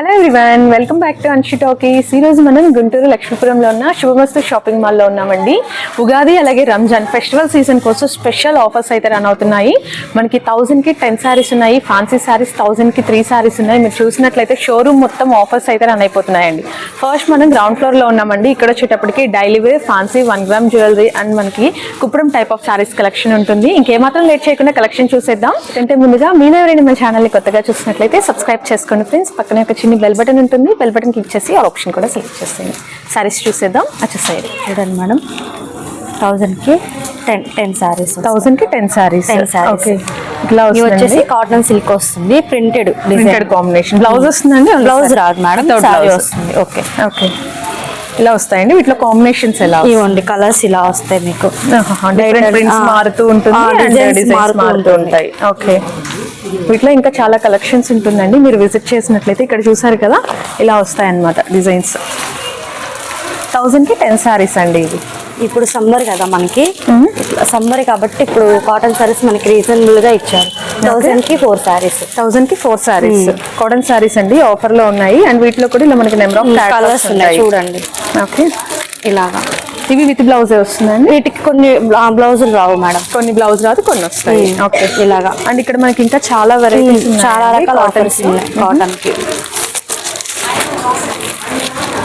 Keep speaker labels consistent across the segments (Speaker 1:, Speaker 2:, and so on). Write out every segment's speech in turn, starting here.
Speaker 1: Hello everyone welcome back to Anshi talkies ఈరోజు రోజు మనం గుంటూరు లక్ష్మీపురంలో ఉన్న శుభమస్తు షాపింగ్ మాల్లో ఉన్నామండి. ఉగాది అలాగే రంజాన్ ఫెస్టివల్ సీజన్ కోసం స్పెషల్ ఆఫర్స్ అయితే రన్ అవుతున్నాయి. మనకి థౌసండ్కి టెన్ సారీస్ ఉన్నాయి ఫ్యాన్సీ సారీస్ థౌసండ్కి త్రీ సారీస్ ఉన్నాయి. మీరు చూసినట్లయితే షోరూమ్ మొత్తం ఆఫర్స్ అయితే రన్ అయిపోతున్నాయండి. ఫస్ట్ మనం గ్రౌండ్ ఫ్లోర్లో ఉన్నామండి. ఇక్కడ వచ్చేటప్పటికి daily wear fancy one gram jewellery and మనకి Kuppadam type of sarees collection ఉంటుంది. ఇంకేమాత్రం లేట్ చేయకుండా కలెక్షన్ చూసేద్దాం. అంటే ముందుగా మీరు ఎవరైనా మన ఛానల్ని కొత్తగా చూసినట్లయితే సబ్స్క్రైబ్ చేసుకోండి ఫ్రెండ్స్ పక్కనే ఒక చిన్న బెల్ బటన్ ఉంటుంది. బెల్ బటన్ క్లిక్ చేసి ఆ ఆప్షన్ కూడా సెలెక్ట్ చేసేయండి. సారీస్ చూసేద్దాం. వచ్చేసాయి
Speaker 2: చూడండి మేడం. థౌజండ్కి టెన్ టెన్ సారీస్
Speaker 1: థౌసండ్కి టెన్ సారీస్
Speaker 2: 10 sarees.
Speaker 1: ఓకే ఇట్లా
Speaker 2: ఇవి వచ్చేసి కాటన్ సిల్క్ వస్తుంది. ప్రింటెడ్
Speaker 1: ప్రింటెడ్ కాంబినేషన్ బ్లౌజ్ వస్తుందండి?
Speaker 2: బ్లౌజ్ రాదు మేడం. వస్తుంది. ఓకే
Speaker 1: ఓకే ఇలా వస్తాయండి. వీటిలో కాంబినేషన్స్ ఎలా
Speaker 2: ఇవ్వండి. కలర్స్ ఇలా వస్తాయి మీకు.
Speaker 1: డిఫరెంట్ ప్రింట్స్
Speaker 2: ఆ,
Speaker 1: మారుతూ ఉంటుంది
Speaker 2: మారుతూ. ఉంటాయి.
Speaker 1: ఓకే వీటిలో ఇంకా చాలా కలెక్షన్స్ ఉంటుందండి. మీరు విజిట్ చేసినట్లయితే ఇక్కడ చూసారు కదా ఇలా వస్తాయి అన్నమాట డిజైన్స్ థౌజండ్కి టెన్ సారీస్ అండి ఇవి.
Speaker 2: ఇప్పుడు సమ్మర్ కదా మనకి. సమ్మర్ కాబట్టి ఇప్పుడు కాటన్ సారీస్ మనకి రీజనబుల్గా ఇచ్చారు. థౌజండ్కి ఫోర్ సారీస్
Speaker 1: థౌజండ్కి ఫోర్ సారీస్ కాటన్ సారీస్ అండి ఆఫర్లో ఉన్నాయి. అండ్ వీటిలో కూడా ఇలా మనకి నెంబర్ ఆఫ్
Speaker 2: కలర్స్ ఉన్నాయి చూడండి.
Speaker 1: ఓకే.
Speaker 2: ఇలాగా.
Speaker 1: ఇవి విత్ బ్లౌజ్ వస్తుందండి?
Speaker 2: వీటికి కొన్ని బ్లౌజులు రావు మేడం.
Speaker 1: కొన్ని బ్లౌజ్ రాదు కొన్ని వస్తాయి. ఓకే.
Speaker 2: ఇలాగా.
Speaker 1: అండ్ ఇక్కడ మనకి ఇంకా చాలా వెరైటీస్
Speaker 2: చాలా రకాల ఆఫర్స్ ఉన్నాయి కాటన్కి.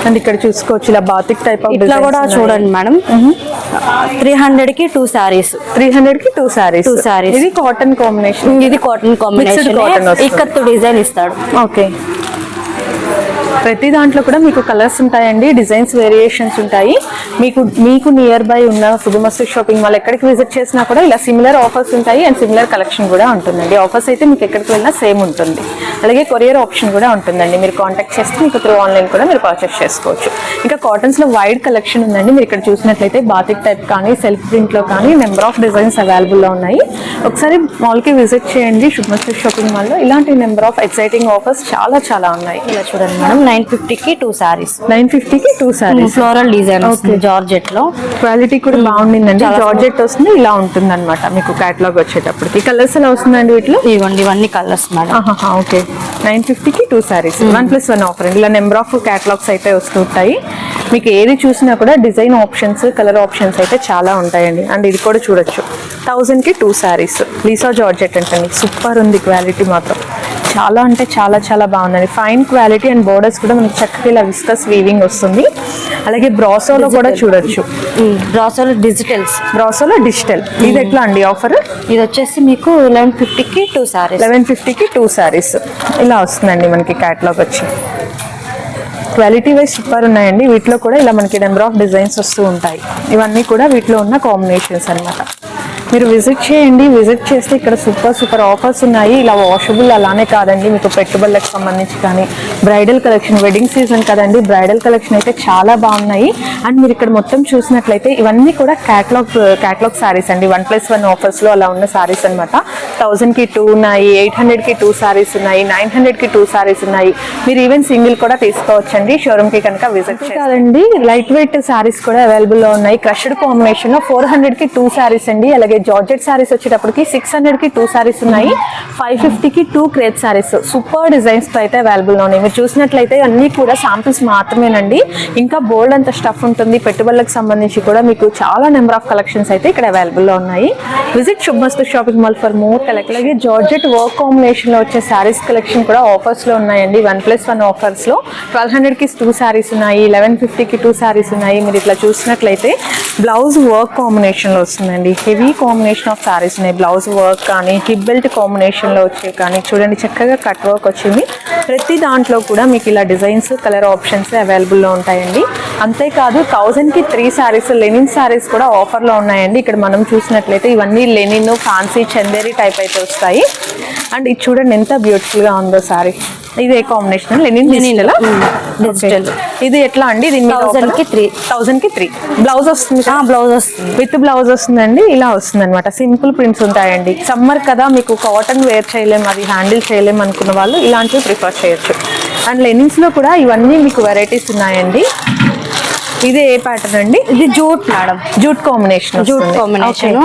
Speaker 1: అండ్ ఇక్కడ చూసుకోవచ్చు ఇలా బాతిక్ టైప్ ఆఫ్
Speaker 2: ఇట్లా కూడా చూడండి మేడం. త్రీ హండ్రెడ్కి టూ సారీస్
Speaker 1: త్రీ హండ్రెడ్కి టూ సారీస్
Speaker 2: Two sarees.
Speaker 1: ఇది కాటన్ కాంబినేషన్
Speaker 2: ఇది కాటన్ కాంబినేషన్. ఇక్కత్తు డిజైన్ ఇస్తాడు.
Speaker 1: ఓకే. ప్రతి దాంట్లో కూడా మీకు కలర్స్ ఉంటాయండి డిజైన్స్ వేరియేషన్స్ ఉంటాయి. మీకు మీకు నియర్ బై ఉన్న శుభమస్తు షాపింగ్ మాల్ ఎక్కడికి విజిట్ చేసినా కూడా ఇలా సిమిలర్ ఆఫర్స్ ఉంటాయి అండ్ సిమిలర్ కలెక్షన్ కూడా ఉంటుందండి. ఆఫర్స్ అయితే మీకు ఎక్కడికి వెళ్ళినా సేమ్ ఉంటుంది. అలాగే కొరియర్ ఆప్షన్ కూడా ఉంటుందండి. మీరు కాంటాక్ట్ చేస్తే మీకు త్రూ ఆన్లైన్ కూడా మీరు పర్చేస్ చేసుకోవచ్చు. ఇంకా కాటన్స్లో వైడ్ కలెక్షన్ ఉందండి. మీరు ఇక్కడ చూసినట్లయితే బాతిక్ టైప్ కానీ సెల్ఫ్ ప్రింట్లో కానీ నెంబర్ ఆఫ్ డిజైన్స్ అవైలబుల్లో ఉన్నాయి. ఒకసారి మాల్కి విజిట్ చేయండి శుభమస్తు షాపింగ్ మాల్లో ఇలాంటి నెంబర్ ఆఫ్ ఎక్సైటింగ్ ఆఫర్స్ చాలా చాలా ఉన్నాయి.
Speaker 2: ఇలా చూడండి మేడం. నైన్ ఫిఫ్టీకి టూ సారీస్.
Speaker 1: నైన్ ఫిఫ్టీకి టూ సారీస్.
Speaker 2: ఫ్లోరల్ డిజైన్ వస్తుంది జార్జెట్లో
Speaker 1: క్వాలిటీ కూడా బాగుండిందండి.
Speaker 2: చాలా
Speaker 1: జార్జెట్ వస్తుంది ఇలా ఉంటుంది అనమాట మీకు కేటలాగ్ వచ్చేటప్పటికి. కలర్స్ ఎలా వస్తుందండి వీటిలో?
Speaker 2: ఇవ్వండి ఇవన్నీ కలర్స్ మేడం
Speaker 1: ఓకే నైన్ ఫిఫ్టీకి two sarees. One plus one offer ఇలా నెంబర్ ఆఫ్ క్యాటలాగ్స్ అయితే వస్తుంటాయి మీకు ఏది చూసినా కూడా డిజైన్ ఆప్షన్స్ కలర్ ఆప్షన్స్ అయితే చాలా ఉంటాయండి. అండ్ ఇది కూడా చూడొచ్చు. థౌజండ్కి టూ సారీస్ లీసా జార్జెట్ అంటండి సూపర్ ఉంది క్వాలిటీ మాత్రం. చాలా అంటే చాలా చాలా బాగుందండి. ఫైన్ క్వాలిటీ అండ్ బోర్డర్స్ కూడా మనకి చక్కగా ఇలా విస్కస్ వీవింగ్ వస్తుంది. అలాగే బ్రాసోలో కూడా చూడొచ్చు.
Speaker 2: బ్రాసోల్ డిజిటల్స్
Speaker 1: బ్రాసోలో డిజిటల్ ఇది ఎట్లా అండి ఆఫర్
Speaker 2: ఇది వచ్చేసి మీకు లెవెన్ ఫిఫ్టీకి టూ సారీస్
Speaker 1: లెవెన్ ఫిఫ్టీకి టూ సారీస్ ఇలా వస్తుందండి మనకి క్యాటలాగ్ వచ్చి. క్వాలిటీ వైజ్ సూపర్ ఉన్నాయండి. వీటిలో కూడా ఇలా మనకి నెంబర్ ఆఫ్ డిజైన్స్ వస్తూ ఉంటాయి. ఇవన్నీ కూడా వీటిలో ఉన్న కాంబినేషన్స్ అన్నమాట. మీరు విజిట్ చేయండి. విజిట్ చేస్తే ఇక్కడ సూపర్ సూపర్ ఆఫర్స్ ఉన్నాయి. ఇలా వాషబుల్ అలానే కాదండి. మీకు పెట్టుబడులకు సంబంధించి కానీ బ్రైడల్ కలెక్షన్ వెడ్డింగ్ సీజన్ కదండి. బ్రైడల్ కలెక్షన్ అయితే చాలా బాగున్నాయి. అండ్ మీరు ఇక్కడ మొత్తం చూసినట్లయితే ఇవన్నీ కూడా క్యాటలాగ్ క్యాటలాగ్ సారీస్ అండి. వన్ ప్లస్ వన్ ఆఫర్స్లో అలా ఉన్న సారీస్ అనమాట థౌజండ్కి టూ ఉన్నాయి ఎయిట్ హండ్రెడ్కి టూ సారీస్ ఉన్నాయి నైన్ హండ్రెడ్కి టూ సారీస్ ఉన్నాయి. మీరు ఈవెన్ సింగిల్ కూడా తీసుకోవచ్చండి. షోరూమ్కి కనుక విజిట్ కాదండి. లైట్ వెయిట్ సారీస్ కూడా అవైలబుల్లో ఉన్నాయి. క్రష్డ్ కాంబినేషన్లో ఫోర్ హండ్రెడ్కి టూ సారీస్ అండి. అలాగే జార్జెట్ సారీస్ వచ్చేటప్పటికి సిక్స్ హండ్రెడ్కి టూ సారీస్ ఉన్నాయి. ఫైవ్ ఫిఫ్టీకి టూ క్రేట్ సారీస్ సూపర్ డిజైన్స్తో అయితే అవైలబుల్గా ఉన్నాయి. మీరు చూసినట్లయితే అన్నీ కూడా శాంపిల్స్ మాత్రమేనండి. ఇంకా బోల్డ్ అంత స్టఫ్ ఉంటుంది. పెట్టుబడులకు సంబంధించి కూడా మీకు చాలా నెంబర్ ఆఫ్ కలెక్షన్స్ అయితే ఇక్కడ అవైలబుల్లో ఉన్నాయి. Visit Shubhamastu shopping mall for more collect అలాగే జార్జెట్ వర్క్ కాంబినేషన్లో వచ్చే శారీస్ కలెక్షన్ కూడా ఆఫర్స్లో ఉన్నాయండి. వన్ ప్లస్ వన్ ఆఫర్స్లో ట్వెల్వ్ హండ్రెడ్కి టూ సారీస్ ఉన్నాయి. లెవెన్ ఫిఫ్టీకి టూ సారీస్ ఉన్నాయి. మీరు ఇట్లా చూసినట్లయితే బ్లౌజ్ వర్క్ కాంబినేషన్లో వస్తుందండి. హెవీ కాంబినేషన్ ఆఫ్ శారీస్ ఉన్నాయి. బ్లౌజ్ వర్క్ కానీ హిప్ బెల్ట్ కాంబినేషన్లో వచ్చే కానీ చూడండి చక్కగా కట్ వర్క్ వచ్చింది. ప్రతి దాంట్లో కూడా మీకు ఇలా డిజైన్స్ కలర్ ఆప్షన్స్ అవైలబుల్లో ఉంటాయండి. అంతేకాదు థౌజండ్కి త్రీ సారీస్ లెనిన్ శారీస్ కూడా ఆఫర్లో ఉన్నాయండి. ఇక్కడ మనం చూసినట్లయితే ఇవన్నీ లెనిన్ ఫ్యాన్సీ చందేరి టైప్ అయితే వస్తాయి. అండ్ ఇది చూడండి ఎంత బ్యూటిఫుల్గా ఉందో సారీ ఇది కాంబినేషన్ లెనిన్ డిజిటల్.
Speaker 2: డిజిటల్.
Speaker 1: ఇది ఎట్లా అండి? దీని
Speaker 2: థౌజండ్కి త్రీ.
Speaker 1: థౌసండ్కి త్రీ. బ్లౌజ్ వస్తుంది?
Speaker 2: బ్లౌజ్ వస్తుంది.
Speaker 1: విత్ బ్లౌజ్ వస్తుందండి ఇలా వస్తుంది అనమాట సింపుల్ ప్రింట్స్ ఉంటాయండి. సమ్మర్ కదా మీకు కాటన్ వేర్ చేయలేం అది హ్యాండిల్ చేయలేం అనుకున్న వాళ్ళు ఇలాంటివి ప్రిఫర్ చేయొచ్చు. అండ్ లెనిన్స్లో కూడా ఇవన్నీ మీకు వెరైటీస్ ఉన్నాయండి. ఇది ఏ ప్యాటర్న్ అండి?
Speaker 2: ఇది jute madam.
Speaker 1: Jute combination
Speaker 2: Jute combination.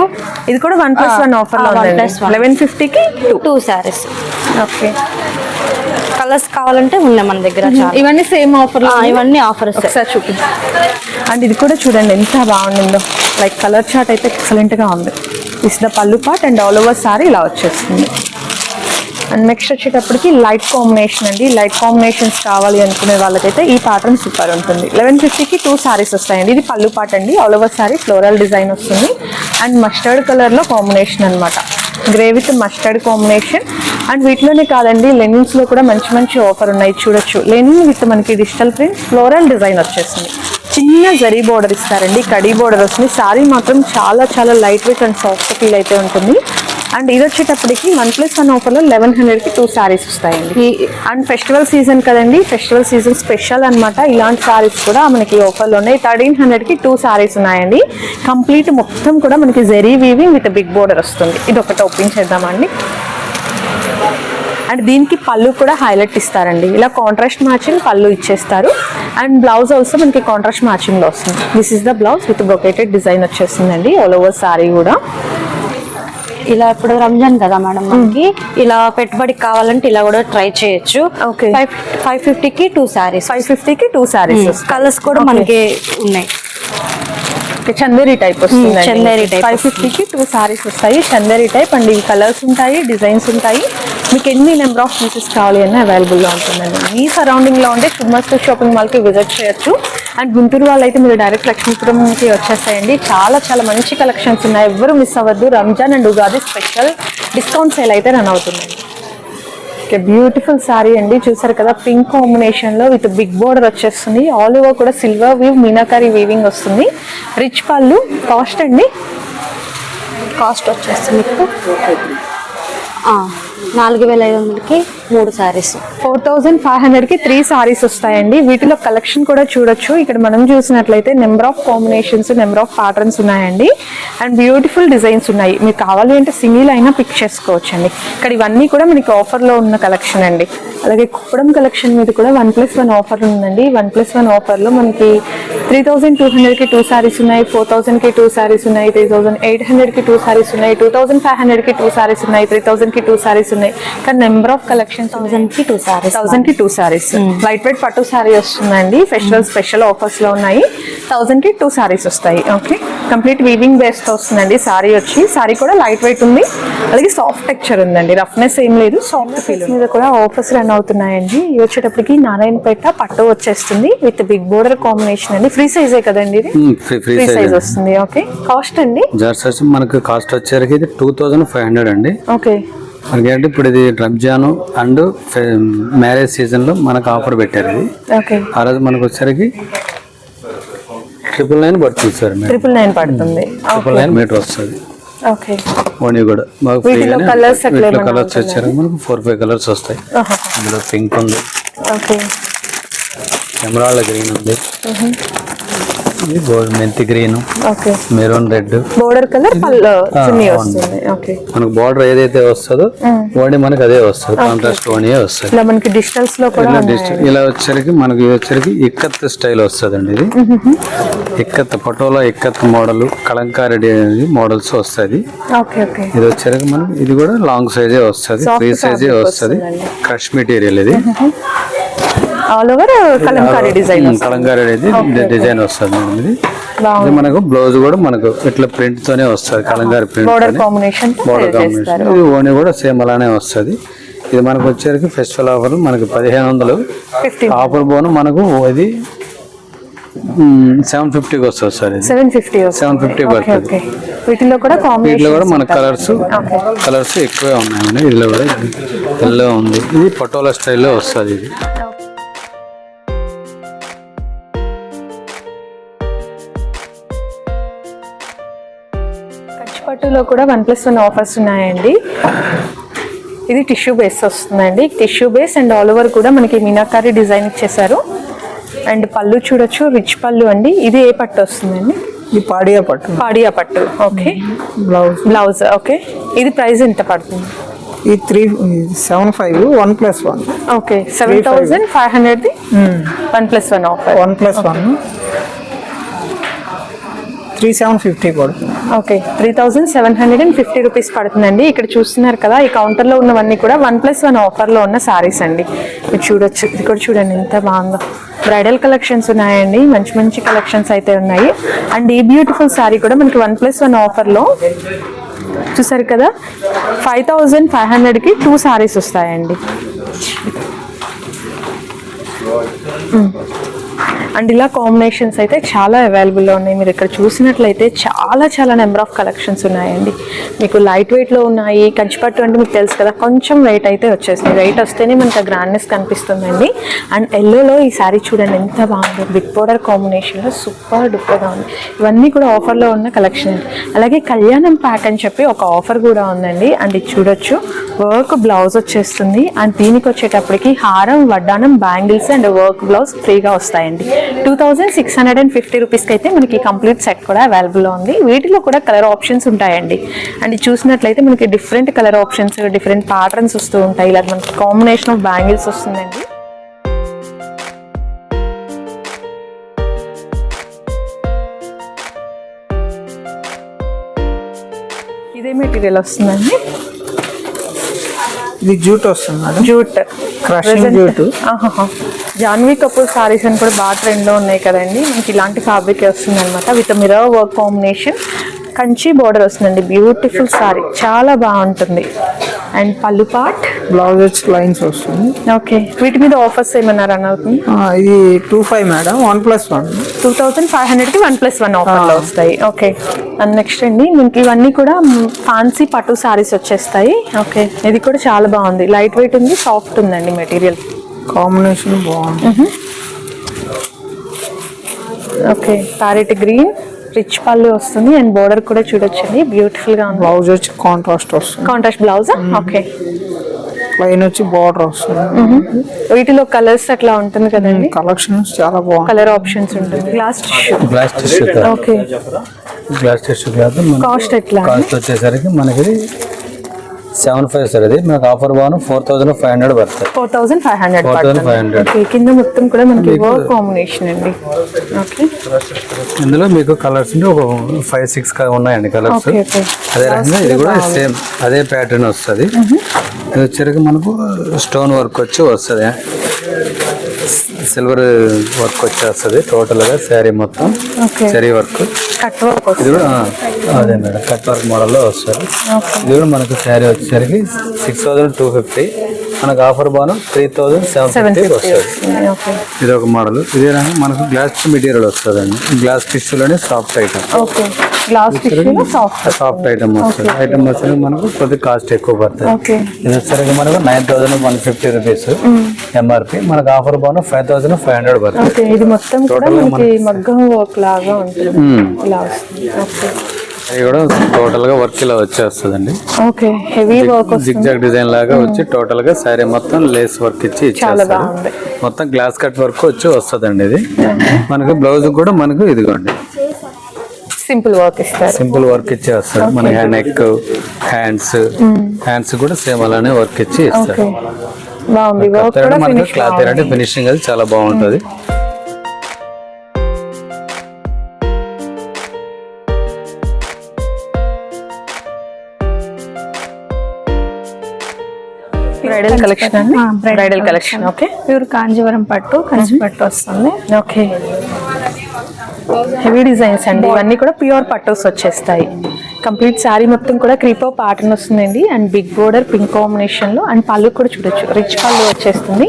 Speaker 1: ఇది కూడా వన్ ప్లస్ వన్
Speaker 2: ఆఫర్లో
Speaker 1: ఉందండి. లెవెన్ ఫిఫ్టీకి? Two
Speaker 2: two sarees
Speaker 1: okay.
Speaker 2: Colours కావాలంటే ఉన్నాయి మన దగ్గర
Speaker 1: ఇవన్నీ సేమ్ ఆఫర్
Speaker 2: ఇవన్నీ ఆఫర్స్
Speaker 1: ఒకసారి చూపి. అండ్ ఇది కూడా చూడండి ఎంత బాగుండిందో. లైక్ కలర్ చార్ట్ అయితే ఎక్సలెంట్గా ఉంది. Is the pallu part and all over saree ఇలా వచ్చేస్తుంది. అండ్ నెక్స్ట్ వచ్చేటప్పటికి లైట్ కాంబినేషన్ అండి. లైట్ కాంబినేషన్స్ కావాలి అనుకునే వాళ్ళకైతే ఈ ప్యాటర్న్ సూపర్ ఉంటుంది. లెవెన్ ఫిఫ్టీకి టూ సారీస్ వస్తాయండి. ఇది పళ్ళు పాట అండి. All over saree floral design వస్తుంది. అండ్ మస్టర్డ్ కలర్లో కాంబినేషన్ అన్నమాట. Grey with mustard combination. And వీటిలోనే కాదండి లెనిన్స్లో కూడా మంచి మంచి ఆఫర్ ఉన్నాయి చూడొచ్చు. లెనిన్ విత్ మనకి డిజిటల్ ప్రింట్ ఫ్లోరల్ డిజైన్ వచ్చేసింది. చిన్న జరీ బోర్డర్ ఇస్తారండి కడీ బోర్డర్ వస్తుంది. శారీ మాత్రం చాలా చాలా light weight and soft feel అయితే ఉంటుంది. అండ్ ఇది వచ్చేటప్పటికి వన్ ప్లస్ వన్ ఆఫర్లో లెవెన్ హండ్రెడ్కి టూ శారీస్ వస్తాయండి అండ్ ఫెస్టివల్ సీజన్ కదండి ఫెస్టివల్ సీజన్ స్పెషల్ అనమాట ఇలాంటి శారీస్ కూడా మనకి ఆఫర్లో ఉన్నాయి. థర్టీన్ హండ్రెడ్కి టూ శారీస్ ఉన్నాయండి. కంప్లీట్ మొత్తం కూడా మనకి zari weaving with big border వస్తుంది. ఇది ఒకటి ఓపెన్ చేద్దామండి. అండ్ దీనికి పళ్ళు కూడా హైలైట్ ఇస్తారండి. ఇలా కాంట్రాస్ట్ మ్యాచింగ్ పళ్ళు ఇచ్చేస్తారు. అండ్ బ్లౌజ్ ఆల్సో మనకి కాంట్రాస్ట్ మ్యాచింగ్లో వస్తుంది. This is the blouse with brocaded design వచ్చేసిందండి. ఆల్ ఓవర్ సారీ కూడా.
Speaker 2: ఇలా ఇప్పుడు రంజాన్ కదా మేడం మనకి. ఇలా పెట్టుబడికి కావాలంటే ఇలా కూడా ట్రై చేయొచ్చు. ఫైవ్ ఫిఫ్టీకి టూ సారీస్
Speaker 1: ఫైవ్ ఫిఫ్టీకి టూ సారీస్
Speaker 2: కలర్స్ కూడా మనకి ఉన్నాయి.
Speaker 1: చందేరి టైప్ వస్తుంది
Speaker 2: చందేరి type
Speaker 1: ఫైవ్ ఫిఫ్టీకి టూ సారీస్ వస్తాయి చందేరి టైప్ అండ్ ఇవి కలర్స్ ఉంటాయి డిజైన్స్ ఉంటాయి. మీకు ఎన్ని నెంబర్ ఆఫ్ పీసెస్ కావాలి అన్న అవైలబుల్లో ఉంటుందండి. మీ సరౌండింగ్లో ఉండే సుమస్తు షాపింగ్ మాల్కి విజిట్ చేయొచ్చు. అండ్ గుంటూరు వాళ్ళు అయితే మీరు డైరెక్ట్ లక్ష్మీపురంకి వచ్చేస్తాయండి. చాలా చాలా మంచి కలెక్షన్స్ ఉన్నాయి. ఎవరు మిస్ అవ్వద్దు. Ramzan and Ugadi special discount sale అయితే రన్ అవుతుందండి. ఓకే బ్యూటిఫుల్ సారీ అండి. చూసారు కదా పింక్ కాంబినేషన్లో విత్ బిగ్ బోర్డర్ వచ్చేస్తుంది. ఆల్ ఓవర్ కూడా సిల్వర్ వీవ్ మీనాకారి వీవింగ్ వస్తుంది. రిచ్ పళ్ళు కాస్ట్ అండి.
Speaker 2: కాస్ట్ వచ్చేసి మీకు నాలుగు వేల ఐదు వందలకి మూడు సారీస్.
Speaker 1: ఫోర్ థౌజండ్ ఫైవ్ హండ్రెడ్కి త్రీ సారీస్ వస్తాయండి. వీటిలో కలెక్షన్ కూడా చూడొచ్చు. ఇక్కడ మనం చూసినట్లయితే number of combinations number of patterns ఉన్నాయండి. అండ్ బ్యూటిఫుల్ డిజైన్స్ ఉన్నాయి. మీకు కావాలి అంటే సింగిల్ అయినా పిక్ చేసుకోవచ్చు అండి ఇక్కడ ఇవన్నీ కూడా మనకి ఆఫర్లో ఉన్న కలెక్షన్ అండి. అలాగే కుప్పడం కలెక్షన్ మీద కూడా వన్ ప్లస్ వన్ ఆఫర్ ఉందండి. వన్ ప్లస్ వన్ ఆఫర్లో మనకి త్రీ థౌసండ్ టూ హండ్రెడ్కి టూ సారీస్ ఉన్నాయి ఫోర్ థౌసండ్కి టూ సారీస్ ఉన్నాయి త్రీ థౌసండ్ ఎయిట్ హండ్రెడ్కి టూ సారీస్ ఉన్నాయి టూ థౌసండ్ ఫైవ్ హండ్రెడ్కి టూ సారీస్ ఉన్నాయి త్రీ థౌసండ్కి టూ సారీస్ ఉన్నాయి. కానీ నెంబర్ ఆఫ్ కలెక్షన్స్
Speaker 2: థౌసండ్కి టూ సారీస్
Speaker 1: థౌసండ్కి టూ సారీస్. లైట్ వెయిట్ పట్టు సారీ వస్తుందండి. ఫెస్టివల్ స్పెషల్ ఆఫర్స్లో ఉన్నాయి. థౌసండ్కి టూ సారీస్ వస్తాయి. ఓకే కంప్లీట్ వీవింగ్ బేస్తో వస్తుందండి. సారీ వచ్చి సారీ కూడా లైట్ వెయిట్ ఉంది. అలాగే సాఫ్ట్ టెక్చర్ ఉందండి. రఫ్నెస్ ఏం లేదు. సాఫ్ట్ ఫీల్ మీద కూడా ఆఫర్స్ రన్ అవుతున్నాయండి. ఇవి వచ్చేటప్పటికి నారాయణపేట పట్టు వచ్చేస్తుంది. విత్ బిగ్ బోర్డర్ కాంబినేషన్ అండి. ఫ్రీ సైజే కదండి ఇది?
Speaker 3: Free
Speaker 1: size. వస్తుంది. ఓకే. కాస్ట్ అండి?
Speaker 3: జర్స్ వచ్చి మనకు కాస్ట్ వచ్చేసరికి ఇది టూ థౌజండ్ ఫైవ్ హండ్రెడ్ అండి.
Speaker 1: ఓకే.
Speaker 3: మనకి ఏంటంటే ఇప్పుడు ఇది రంజాన్ అండ్ మ్యారేజ్ సీజన్లో మనకు ఆఫర్ పెట్టారు ఇది.
Speaker 1: ఓకే.
Speaker 3: ఆ రోజు మనకు వచ్చేసరికి ట్రిపుల్ నైన్ పడుతుంది సార్
Speaker 1: ట్రిపుల్ నైన్ పడుతుంది.
Speaker 3: ట్రిపుల్ నైన్ మీటర్ వస్తుంది.
Speaker 1: ఓకే.
Speaker 3: ఓనీ కూడా. బాగా
Speaker 1: వీటిలో
Speaker 3: ఫ్రీగానే
Speaker 1: colours అట్లా
Speaker 3: వీటిలో
Speaker 1: ఏమన్నా
Speaker 3: కలర్స్ వచ్చారు మనకు ఫోర్ ఫైవ్ కలర్స్ వస్తాయి. అందులో పింక్ ఉంది.
Speaker 1: ఓకే.
Speaker 3: ఎమరాల్డ్ గ్రీన్ ఉంది. మెంతి green. Maroon red.
Speaker 1: Border colour. వస్తుంది.
Speaker 3: మనకు బార్డర్ ఏదైతే వస్తుందో ఓణి మనకు అదే వస్తుంది. కాంట్రాస్ట్ ఓణియే వస్తుంది.
Speaker 1: ఇలా మనకి లో కూడా
Speaker 3: ఇలా వచ్చరికి మనకి ఇది వచ్చరికి ఇక్కత్ స్టైల్ వస్తుందండి ఇది. ఇక్కత్ పటోలా ఇక్కత్ మోడల్ కలంకారీ మోడల్స్ వస్తుంది ఇది వచ్చరికి మనకి ఇది కూడా లాంగ్ సైజే వస్తుంది. ఫ్రీ సైజే వస్తుంది. క్రష్ మెటీరియల్ ఇది.
Speaker 1: All over Kalamkari design
Speaker 3: Kalamkari design వస్తుంది. మేడం ఇది మనకు బ్లౌజ్ కూడా మనకు ఇట్లా ప్రింట్ తోనే వస్తుంది Kalamkari print
Speaker 1: border combination
Speaker 3: border combination ఇది ఓణి కూడా సేమ్ అలానే వస్తుంది. ఇది మనకు వచ్చేసరికి ఫెస్టివల్ ఆఫర్ మనకి పదిహేను వందలు. ఆఫర్ బోను మనకు ఇది సెవెన్ ఫిఫ్టీకి వస్తుంది సార్
Speaker 1: సెవెన్ ఫిఫ్టీ
Speaker 3: 750
Speaker 1: ఓకే
Speaker 3: పడుతుంది.
Speaker 1: వీటిలో కూడా
Speaker 3: వీటిలో కూడా మన కలర్స్ కలర్స్ ఎక్కువే ఉన్నాయండి. ఇదిలో కూడా ఎల్లో ఉంది. ఇది పటోలా స్టైల్లో వస్తుంది ఇది.
Speaker 1: పట్టులో కూడా వన్ ప్లస్ వన్ ఆఫర్స్ ఉన్నాయండి. ఇది టిష్యూ బేస్ వస్తుందండి. Tissue base and all over కూడా మనకి మీనాకారి డిజైన్ ఇచ్చేసారు అండ్ పళ్ళు చూడొచ్చు రిచ్ పళ్ళు అండి. ఇది ఏ పట్టు వస్తుందండి?
Speaker 4: ఈ పాడియా పట్టు.
Speaker 1: పాడియా పట్టు. ఓకే.
Speaker 4: బ్లౌజ్.
Speaker 1: Blouse okay. ఇది ప్రైస్ ఎంత పడుతుంది?
Speaker 4: ఈ three seven five one plus one.
Speaker 1: Okay. Seven thousand five hundred one plus one offer.
Speaker 4: One plus one. Three seven fifty కూడా.
Speaker 1: Okay three thousand seven hundred and fifty rupees పడుతుందండి. ఇక్కడ చూస్తున్నారు కదా ఈ కౌంటర్లో ఉన్నవన్నీ కూడా వన్ ప్లస్ వన్ ఆఫర్లో ఉన్న సారీస్ అండి. మీరు చూడొచ్చు. ఇది కూడా చూడండి ఎంత బాగుందో. బ్రైడల్ కలెక్షన్స్ ఉన్నాయండి. మంచి మంచి కలెక్షన్స్ అయితే ఉన్నాయి. అండ్ ఈ బ్యూటిఫుల్ సారీ కూడా మనకి వన్ ప్లస్ వన్ ఆఫర్లో. చూసారు కదా ఫైవ్ థౌజండ్ ఫైవ్ హండ్రెడ్కి టూ సారీస్ వస్తాయండి. అండ్ ఇలా కాంబినేషన్స్ అయితే చాలా అవైలబుల్లో ఉన్నాయి. మీరు ఇక్కడ చూసినట్లయితే చాలా చాలా నెంబర్ ఆఫ్ కలెక్షన్స్ ఉన్నాయండి. మీకు లైట్ వెయిట్లో ఉన్నాయి కంచిపట్టు అంటే మీకు తెలుసు కదా కొంచెం వెయిట్ అయితే వచ్చేస్తుంది. వెయిట్ వస్తేనే మనకు ఆ గ్రాండ్నెస్ కనిపిస్తుందండి. అండ్ ఎల్లోలో ఈ శారీ చూడండి ఎంత బాగుంది. బిగ్ బోర్డర్ కాంబినేషన్లో సూపర్ డూపర్గా ఉంది. ఇవన్నీ కూడా ఆఫర్లో ఉన్న కలెక్షన్ అలాగే కళ్యాణం ప్యాక్ అని చెప్పి ఒక ఆఫర్ కూడా ఉందండి. అండ్ ఇది చూడొచ్చు. వర్క్ బ్లౌజ్ వచ్చేస్తుంది అండ్ దీనికి వచ్చేటప్పటికి హారం వడ్డానం బ్యాంగిల్స్ అండ్ వర్క్ బ్లౌజ్ ఫ్రీగా వస్తాయండి. Two thousand six hundred and fifty రూపీస్కి అయితే మనకి కంప్లీట్ సెట్ కూడా అవైలబుల్లో ఉంది. వీటిలో కూడా కలర్ ఆప్షన్స్ ఉంటాయండి. అండ్ చూసినట్లయితే మనకి different colour options different patterns వస్తూ ఉంటాయి. ఇలా మనకి కాంబినేషన్ ఆఫ్ బ్యాంగిల్స్ వస్తుందండి. ఇదే మెటీరియల్ వస్తుందండి.
Speaker 4: ఇది జూట్ వస్తుంది మేడం.
Speaker 1: జూట్.
Speaker 4: Jute.
Speaker 1: ఆహాహా. జాన్వీ కపూర్ సారీస్ అని కూడా బాగా ట్రెండ్లో ఉన్నాయి కదండి. మనకి ఇలాంటి ఫ్యాబ్రిక్ వస్తుంది అనమాట with mirror work combination Kanchi border వస్తుందండి. బ్యూటిఫుల్ సారీ చాలా బాగుంటుంది. And pallu part?
Speaker 4: బ్లౌజ్ వచ్చి లైన్స్ వస్తుంది.
Speaker 1: ఓకే. వీటి మీద ఆఫర్స్ ఏమన్నా రన్ అవుతుంది
Speaker 4: ఇది two five madam one plus one.
Speaker 1: Two thousand five హండ్రెడ్కి వన్ ప్లస్ వన్ ఆఫర్లో వస్తాయి. ఓకే. అండ్ నెక్స్ట్ అండి మనకి ఇవన్నీ కూడా ఫ్యాన్సీ పట్టు సారీస్ వచ్చేస్తాయి. ఓకే. ఇది కూడా చాలా బాగుంది. లైట్ వెయిట్ ఉంది సాఫ్ట్ ఉందండి మెటీరియల్
Speaker 4: కాంబినేషన్ బాగుంది.
Speaker 1: Okay. Parrot green rich pallu వస్తుంది అండ్ బోర్డర్ కూడా చూడొచ్చండి. బ్యూటిఫుల్గా ఉంది.
Speaker 4: బ్లౌజ్ వచ్చి కాంట్రాస్ట్ వస్తుంది.
Speaker 1: Contrast blouse okay.
Speaker 4: లైన్ వచ్చి బార్డర్ వస్తుంది.
Speaker 1: వీటిలో కలర్స్ అట్లా ఉంటుంది కదండి?
Speaker 4: కలెక్షన్స్ చాలా బాగుంది
Speaker 1: కలర్ ఆప్షన్స్ ఉంటుంది. Glass tissue
Speaker 3: glass tissue
Speaker 1: okay
Speaker 3: glass tissue మన
Speaker 1: కాస్ట్ ఎట్లా
Speaker 3: కాస్ట్ వచ్చేసరికి మనకి సెవెన్ ఫైవ్ సార్ ఇది మనకు ఆఫర్ బాను ఫోర్ థౌసండ్ ఫైవ్ హండ్రెడ్ పడుతుంది.
Speaker 1: Four thousand five hundred.
Speaker 3: 4,500.
Speaker 1: Okay కింద మొత్తం కూడా మనకి వర్క్ కాంబినేషన్ అండి. ఓకే.
Speaker 3: ఇందులో మీకు కలర్స్ ఒక ఫైవ్ సిక్స్ ఉన్నాయండి కలర్స్. అదే రకంగా ఇది కూడా సేమ్ అదే ప్యాటర్న్ వస్తుంది. ఇది వచ్చరికి మనకు స్టోన్ వర్క్ వచ్చి వస్తుంది. సిల్వర్ వర్క్ వచ్చేస్తుంది టోటల్గా శారీ మొత్తం. సరీ వర్క్.
Speaker 1: కట్ వర్క్
Speaker 3: ఇది కూడా అదే మేడం కట్ వర్క్ మోడల్లో వస్తుంది. ఇది కూడా మనకు శారీ వచ్చేసరికి సిక్స్ థౌసండ్ టూ ఫిఫ్టీ మనకు ఆఫర్ బాను త్రీ థౌసండ్ సెవెన్ ఫిఫ్టీ వస్తుంది. ఇది ఒక మోడల్. ఇదే మనకు గ్లాస్ మెటీరియల్ వస్తుందండి. గ్లాస్ టిష్యూలోనే సాఫ్ట్ ఐటమ్.
Speaker 1: Soft
Speaker 3: item. వస్తుంది. ఐటమ్ వచ్చేసరికి మనకు కొద్దిగా కాస్ట్ ఎక్కువ పడుతుంది. ఇది వచ్చేసరికి మనకు nine thousand one fifty rupees MRP మనకు ఆఫర్ బాను ఫైవ్ థౌసండ్ ఫైవ్ హండ్రెడ్ పడుతుంది.
Speaker 1: ఇది మొత్తం కూడా మనకి మగ్గం వర్క్ లాగా ఉంటుంది. వస్తుంది.
Speaker 3: ఇది కూడా టోటల్గా వర్క్ ఇలా వచ్చేస్తుందండి.
Speaker 1: Okay heavy work
Speaker 3: zigzag design లాగా వచ్చి టోటల్గా శారీ మొత్తం లేస్ వర్క్ ఇచ్చి ఇచ్చేస్తారు. మొత్తం గ్లాస్ కట్ వర్క్ వచ్చి వస్తుందండి ఇది. మనకు బ్లౌజ్ కూడా మనకు ఇదిగోండి.
Speaker 1: సింపుల్ వర్క్ ఇస్తారు.
Speaker 3: సింపుల్ వర్క్ ఇచ్చి వస్తారు. మన హ్యాండ్ నెక్ హ్యాండ్స్ హ్యాండ్స్ కూడా సేమ్ అలానే వర్క్ ఇచ్చి ఇస్తారు.
Speaker 1: బాగుంది. వర్క్ కూడా
Speaker 3: ఫినిషింగ్ అది చాలా బాగుంటది.
Speaker 1: బ్రైడల్ కలెక్షన్ అండి? Bridal collection okay
Speaker 5: pure Kanjivaram పట్టు కంచి పట్టు వస్తుంది.
Speaker 1: ఓకే హెవీ డిజైన్స్ అండి. ఇవన్నీ కూడా ప్యూర్ పట్టోస్ వచ్చేస్తాయి. కంప్లీట్ శారీ మొత్తం కూడా క్రీపో ప్యాటర్న్ వస్తుందండి. అండ్ బిగ్ బోర్డర్ పింక్ కాంబినేషన్లో అండ్ పళ్ళు కూడా చూడొచ్చు. రిచ్ పళ్ళు వచ్చేస్తుంది.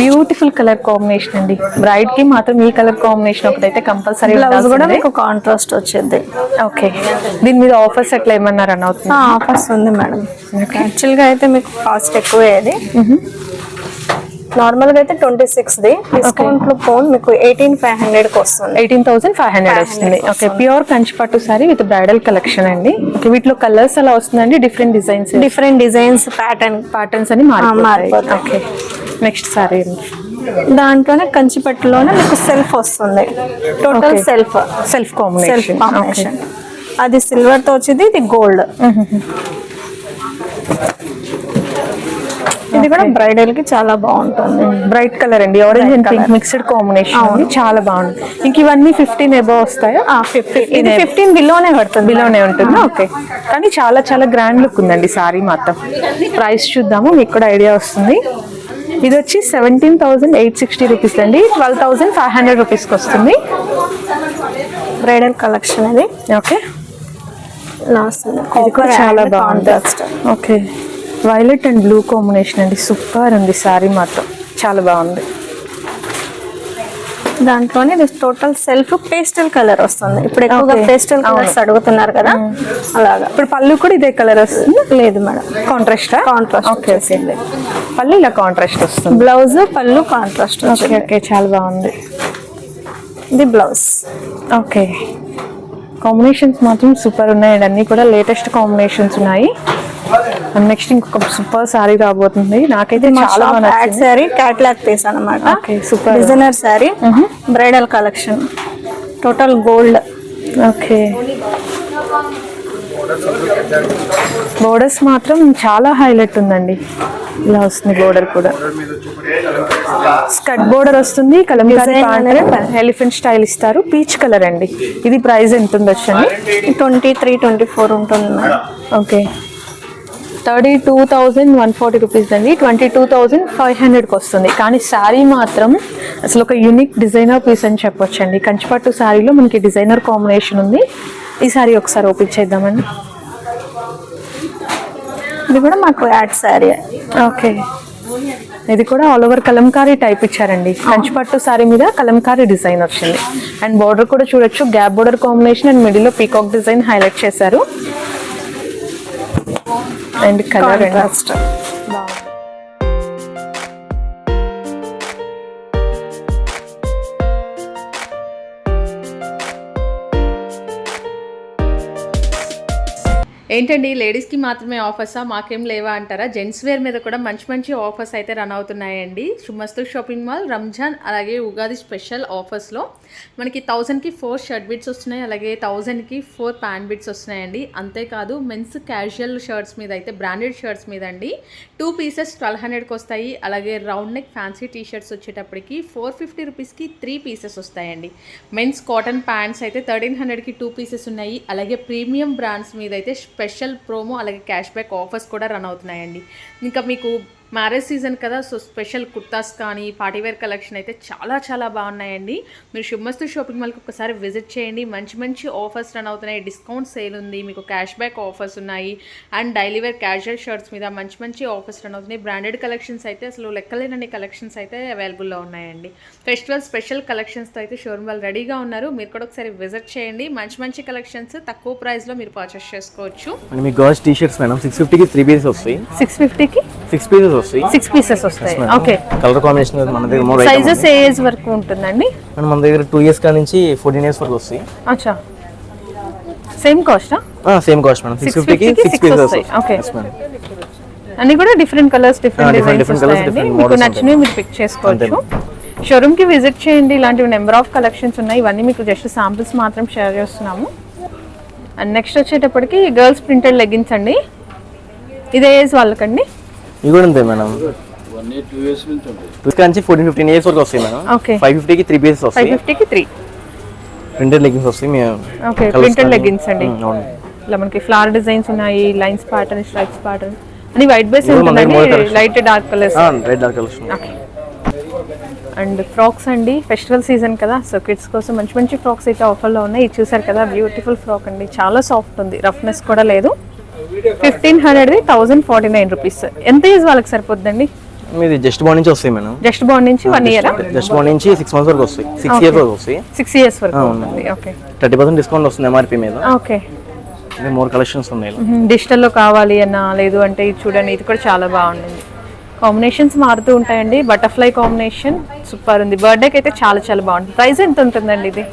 Speaker 1: బ్యూటిఫుల్ కలర్ కాంబినేషన్ అండి. బ్రైడ్కి మాత్రం ఈ కలర్ కాంబినేషన్ ఒకటైతే కంపల్సరీ
Speaker 5: కూడా మీకు కాంట్రాస్ట్ వచ్చింది.
Speaker 1: ఓకే దీని మీద ఆఫర్స్ అట్లా ఏమన్నా రన్ అవుతుంది
Speaker 5: ఆఫర్స్ ఉంది మేడం. యాక్చువల్గా అయితే మీకు కాస్ట్ ఎక్కువే అది నార్మల్గా అయితే ట్వంటీ సిక్స్ ది. డిస్కౌంట్లో ఫోన్ మీకు ఎయిటీన్ ఫైవ్ హండ్రెడ్కి వస్తుంది.
Speaker 1: ఎయిటీన్ థౌసండ్ ఫైవ్ హండ్రెడ్ వస్తుంది. ఓకే ప్యూర్ కంచి పట్టు సారీ విత్ బ్రైడల్ కలెక్షన్ అండి. వీటిలో కలర్స్ అలా వస్తుందండి different designs
Speaker 5: different designs pattern
Speaker 1: patterns అని మారిపోతాయి. ఓకే నెక్స్ట్ సారీ
Speaker 5: దాంట్లోనే కంచి పట్టులోనే మీకు సెల్ఫ్ వస్తుంది. టోటల్. సెల్ఫ్
Speaker 1: సెల్ఫ్ కాంబినేషన్
Speaker 5: అది సిల్వర్తో వచ్చింది ఇది గోల్డ్ ఇది కూడా బ్రైడల్కి చాలా బాగుంటుంది.
Speaker 1: బ్రైట్ కలర్ అండి. Orange and pink mixed combination చాలా బాగుంది ఇంక ఇవన్నీ ఫిఫ్టీన్ ఎబో వస్తాయా?
Speaker 5: ఫిఫ్టీన్ ఇది ఫిఫ్టీన్ బిలోనే పడుతుంది.
Speaker 1: బిలోనే ఉంటుందా. ఓకే కానీ చాలా చాలా గ్రాండ్ లుక్ ఉందండి సారీ మాత్రం. ప్రైస్ చూద్దాము. మీకు కూడా ఐడియా వస్తుంది. ఇది వచ్చి seventeen thousand eight sixty rupees అండి. ట్వెల్వ్ థౌసండ్ ఫైవ్ హండ్రెడ్ రూపీస్కి వస్తుంది.
Speaker 5: బ్రైడల్ కలెక్షన్ ఇది.
Speaker 1: ఓకే
Speaker 5: లాస్ట్
Speaker 1: చాలా బాగుంది. Okay violet and blue combination అండి. సూపర్ ఉంది. సారీ మాత్రం. చాలా బాగుంది.
Speaker 5: దాంట్లోనే ఇది టోటల్ సెల్ఫ్ పేస్టల్ కలర్ వస్తుంది. ఇప్పుడు ఎక్కువగా. పేస్టల్ కలర్స్ అడుగుతున్నారు కదా? అలాగా.
Speaker 1: ఇప్పుడు పళ్ళు కూడా ఇదే కలర్ వస్తుంది?
Speaker 5: లేదు మేడం.
Speaker 1: కాంట్రాస్ట్ ఓకే ఓకే పళ్ళు ఇలా కాంట్రాస్ట్ వస్తుంది.
Speaker 5: బ్లౌజ్ పళ్ళు కాంట్రాస్ట్
Speaker 1: ఓకే ఓకే చాలా బాగుంది.
Speaker 5: ఇది బ్లౌజ్
Speaker 1: ఓకే కాంబినేషన్స్ మాత్రం సూపర్ ఉన్నాయండి. అన్ని కూడా లేటెస్ట్ కాంబినేషన్స్ ఉన్నాయి. నెక్స్ట్ ఇంకొక సూపర్ సారీ రాబోతుంది. నాకైతే చాలా
Speaker 5: యాడ్ శారీ క్యాట్లాగ్ పీస్ అనమాట
Speaker 1: super.
Speaker 5: Designer sari bridal collection total gold
Speaker 1: okay borders మాత్రం చాలా హైలైట్ ఉందండి. ఇలా వస్తుంది బోర్డర్ కూడా. స్కట్ బోర్డర్ వస్తుంది. కలంకారీ ఎలిఫెంట్ స్టైల్ ఇస్తారు. పీచ్ కలర్ అండి. ఇది ప్రైస్ ఎంత ఉండొచ్చండి
Speaker 5: ట్వంటీ త్రీ ట్వంటీ ఫోర్ ఉంటుంది
Speaker 1: okay thirty two thousand one forty rupees అండి. ట్వంటీ టూ థౌజండ్ ఫైవ్ హండ్రెడ్కి వస్తుంది. కానీ శారీ మాత్రం అసలు ఒక యూనిక్ డిజైనర్ పీస్ అని చెప్పొచ్చండి. కంచిపట్టు శారీలో మనకి డిజైనర్ కాంబినేషన్ ఉంది. ఈ శారీ ఒకసారి ఓపెన్ చేద్దామండి.
Speaker 5: ఇది కూడా మాకు యాడ్ శారీ.
Speaker 1: ఓకే. ఇది కూడా ఆల్ ఓవర్ కలంకారీ టైప్ ఇచ్చారండి. కంచిపట్టు సారీ మీద కలంకారీ డిజైన్ వచ్చింది. అండ్ బోర్డర్ కూడా చూడొచ్చు. గ్యాప్ బోర్డర్ కాంబినేషన్ అండ్ మిడిల్లో పీకాక్ డిజైన్ హైలైట్ చేశారు. అండ్ కలర్
Speaker 5: కాంట్రాస్ట్
Speaker 6: ఏంటండి లేడీస్కి మాత్రమే ఆఫర్సా? మాకేం లేవా అంటారా? జెంట్స్ వేర్ మీద కూడా మంచి మంచి ఆఫర్స్ అయితే రన్ అవుతున్నాయండి. సుమస్తు షాపింగ్ మాల్ రంజాన్ అలాగే ఉగాది స్పెషల్ ఆఫర్స్లో. మనకి థౌజండ్కి ఫోర్ షర్ట్ బిట్స్ వస్తున్నాయి అలాగే థౌజండ్కి ఫోర్ ప్యాంట్ బిట్స్ వస్తున్నాయండి. అంతేకాదు మెన్స్ క్యాజువల్ షర్ట్స్ మీద అయితే బ్రాండెడ్ షర్ట్స్ మీద అండి టూ పీసెస్ ట్వెల్వ్ హండ్రెడ్కి వస్తాయి. అలాగే round neck fancy T shirts వచ్చేటప్పటికి ఫోర్ ఫిఫ్టీ రూపీస్కి త్రీ పీసెస్ వస్తాయండి. మెన్స్ కాటన్ ప్యాంట్స్ అయితే థర్టీన్ హండ్రెడ్కి టూ పీసెస్ ఉన్నాయి. అలాగే ప్రీమియం బ్రాండ్స్ మీద అయితే స్పెషల్ ప్రోమో అలాగే క్యాష్ బ్యాక్ ఆఫర్స్ కూడా రన్ అవుతున్నాయండి. ఇంకా మీకు మ్యారేజ్ సీజన్ కదా సో స్పెషల్ కుర్తాస్ కానీ పార్టీవేర్ కలెక్షన్ అయితే చాలా చాలా బాగున్నాయండి. మీరు శుభమస్తు షాపింగ్ మాల్కి ఒకసారి విజిట్ చేయండి. మంచి మంచి ఆఫర్స్ రన్ అవుతున్నాయి. డిస్కౌంట్ సేల్ ఉంది. మీకు క్యాష్ బ్యాక్ ఆఫర్స్ ఉన్నాయి. And daily wear casual shirts మీద మంచి మంచి ఆఫర్స్ రన్ అవుతున్నాయి. బ్రాండెడ్ కలెక్షన్స్ అయితే అసలు లెక్కలేనన్ని కలెక్షన్స్ అయితే అవైలబుల్లో ఉన్నాయండి. ఫెస్టివల్ స్పెషల్ కలెక్షన్స్తో అయితే షోరూమ్ వాళ్ళు రెడీగా ఉన్నారు. మీరు కూడా ఒకసారి విజిట్ చేయండి. మంచి మంచి కలెక్షన్స్ తక్కువ ప్రైస్లో మీరు పర్చేస్ చేసుకోవచ్చు.
Speaker 7: అండ్ మీకు girls T shirts madam six ఫిఫ్టీకి త్రీ పీసెస్ వస్తాయి.
Speaker 1: సిక్స్ ఫిఫ్టీకి
Speaker 7: సిక్స్ పీసెస్ వస్తాయి.
Speaker 1: సిక్స్ పీసెస్ వస్తాయి. ఓకే
Speaker 7: కలర్ కాంబినేషన్ మన దగ్గర మోర్
Speaker 1: సైజెస్ ఏ ఏజ్ వరకు ఉంటుందండి?
Speaker 7: మన దగ్గర టూ ఇయర్స్ కా నుంచి ఫోర్టీన్ ఇయర్స్ వరకు వస్తాయి.
Speaker 1: అచ్చా. సేమ్ కాస్టా
Speaker 7: సేమ్ కాస్ట్ మేడం సిక్స్
Speaker 1: 650
Speaker 7: ఫిఫ్టీకి
Speaker 1: కి
Speaker 7: సిక్స్ పీసెస్
Speaker 1: వస్తాయి.
Speaker 7: మేడం
Speaker 1: అన్ని కూడా డిఫరెంట్ కలర్స్ డిఫరెంట్ వస్తాయండి.
Speaker 7: different
Speaker 1: మీకు
Speaker 7: models
Speaker 1: నచ్చినవి మీరు పిక్ చేసుకోవచ్చు. షోరూమ్కి విజిట్ చేయండి. ఇలాంటివి నెంబర్ ఆఫ్ కలెక్షన్స్ ఉన్నాయి. ఇవన్నీ మీకు జస్ట్ సాంపిల్స్ మాత్రం షేర్ చేస్తున్నాము. అండ్ నెక్స్ట్ వచ్చేటప్పటికి గర్ల్స్ ప్రింటెడ్ లెగ్గిన్స్ అండి. ఇదే ఏజ్ వాళ్ళకండి.
Speaker 7: ఇవి కూడా అంతే మేడం. నుంచి ఫోర్టీన్ ఫిఫ్టీన్ ఇయర్స్ వరకు వస్తాయి మేడం. ఫైవ్ ఫిఫ్టీకి త్రీ పీసెస్ వస్తాయి.
Speaker 1: ఫిఫ్టీకి త్రీ
Speaker 7: ప్రింటెడ్ లెగ్గింగ్స్ వస్తాయి మేము
Speaker 1: ఓకే ప్రింటెడ్ అండి. ఇలా మనకి ఫ్లవర్ డిజైన్స్ ఉన్నాయి లైన్స్ ప్యాటర్న్ స్ట్రైప్స్ ప్యాటర్న్ అని వైట్ బేస్ ఉంటుందండి. Light dark colours
Speaker 7: red dark colours
Speaker 1: okay and frocks అండి ఫెస్టివల్ సీజన్ కదా సో కిడ్స్ కోసం మంచి మంచి ఫ్రాక్స్ అయితే ఆఫర్లో ఉన్నాయి. ఇది చూసారు కదా బ్యూటిఫుల్ ఫ్రాక్ అండి. చాలా సాఫ్ట్ ఉంది రఫ్నెస్ కూడా లేదు. ఫిఫ్టీన్ హండ్రెడ్ది థౌజండ్ ఫార్టీ నైన్ రూపీస్ ఎంత ఏజ్ వాళ్ళకి సరిపోద్దండి?
Speaker 7: మీది జస్ట్ బాండ్ నుంచి వస్తాయి మేడం.
Speaker 1: జస్ట్ బాండ్ నుంచి వన్ ఇయర్
Speaker 7: జస్ట్ బాండ్ నుంచి సిక్స్ మంత్స్ వరకు వస్తాయి. సిక్స్ ఇయర్స్ వరకు వస్తాయి.
Speaker 1: సిక్స్ ఇయర్స్ వరకు ఓకే
Speaker 7: థర్టీ పర్సెంట్ డిస్కౌంట్ వస్తుంది ఎంఆర్పీ మీద.
Speaker 1: ఓకే
Speaker 7: మోర్ కలెక్షన్స్ ఉన్నాయి.
Speaker 1: డిజిటల్లో కావాలి అన్నా లేదు అంటే ఇది చూడండి ఇది కూడా చాలా బాగుంటుంది. కాంబినేషన్స్ మారుతూ ఉంటాయండి. బటర్ఫ్లై కాంబినేషన్ సూపర్ ఉంది. బర్త్డేకి అయితే చాలా చాలా బాగుంటుంది. ప్రైస్ ఎంత ఉంటుందండి ఇది?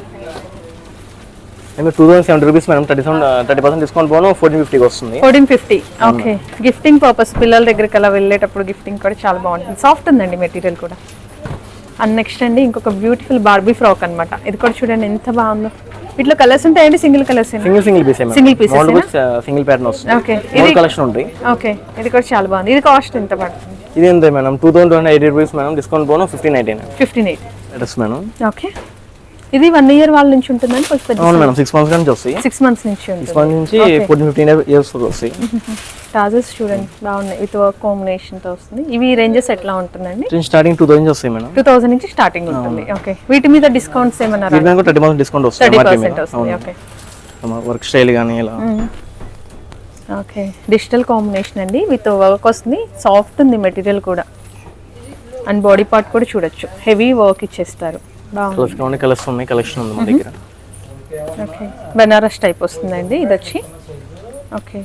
Speaker 7: Two thousand seventy rupees madam thirty thirty percent discount పోను ఫోర్టీన్ ఫిఫ్టీకి వస్తుంది.
Speaker 1: Fourteen fifty okay. Gifting purpose పిల్లల దగ్గరికి అలా వెళ్ళేటప్పుడు గిఫ్టింగ్ కూడా చాలా బాగుంటుంది. సాఫ్ట్ ఉందండి మెటీరియల్ కూడా. అండ్ నెక్స్ట్ అండి ఇంకొక బ్యూటిఫుల్ బార్బీ ఫ్రాక్ అన్నమాట. ఇది కూడా చూడండి ఎంత బాగుందో. వీటిలో కలర్స్ ఉంటాయండి single colours
Speaker 7: single single piece model
Speaker 1: ఏనా?
Speaker 7: సింగిల్ ప్యాటర్న్ వస్తుంది.
Speaker 1: ఓకే ఇది
Speaker 7: కలెక్షన్ ఉంటాయి
Speaker 1: ఓకే ఇది కూడా చాలా బాగుంది. ఇది కాస్ట్ ఎంత పడుతుంది?
Speaker 7: ఇది ఎంత madam? Two thousand eighty rupees madam discount పోను fifteen eighteen
Speaker 1: fifteen eight
Speaker 7: madam.
Speaker 1: Okay ఇది వన్ ఇయర్ వాళ్ళ నుంచి ఉంటుందని కొంచెం పెద్ద
Speaker 7: అవును మేడం సిక్స్ మంత్స్ నుంచి వస్తాయి.
Speaker 1: సిక్స్ మంత్స్ నుంచి
Speaker 7: సిక్స్ మంత్స్ నుంచి ఫోర్టీన్ ఫిఫ్టీన్ ఇయర్స్ వస్తాయి.
Speaker 1: టాజెస్ చూడండి బాగున్నాయి. విత్ వర్క్ కాంబినేషన్తో వస్తుంది. ఇవి రేంజెస్ ఎట్లా ఉంటుందండి?
Speaker 7: స్టార్టింగ్ టూ థౌసండ్ వస్తాయి మేడం.
Speaker 1: టూ థౌసండ్ నుంచి స్టార్టింగ్ ఉంటుంది. ఓకే వీటి మీద డిస్కౌంట్స్ ఏమన్నా
Speaker 7: థర్టీ పర్సెంట్ డిస్కౌంట్ వస్తుంది.
Speaker 1: వస్తుంది. ఓకే
Speaker 7: వర్క్ స్టైల్ కానీ ఇలా.
Speaker 1: ఓకే డిజిటల్ కాంబినేషన్ అండి. విత్ వర్క్ వస్తుంది. సాఫ్ట్ ఉంది మెటీరియల్ కూడా. అండ్ బాడీ పార్ట్ కూడా చూడొచ్చు. హెవీ వర్క్ ఇచ్చేస్తారు.
Speaker 7: కలర్స్ కావాలి కలర్స్ ఉన్నాయి కలెక్షన్ ఉంది మా దగ్గర.
Speaker 1: ఓకే. బెనారస్ టైప్ వస్తుందండి ఇది వచ్చి ఓకే.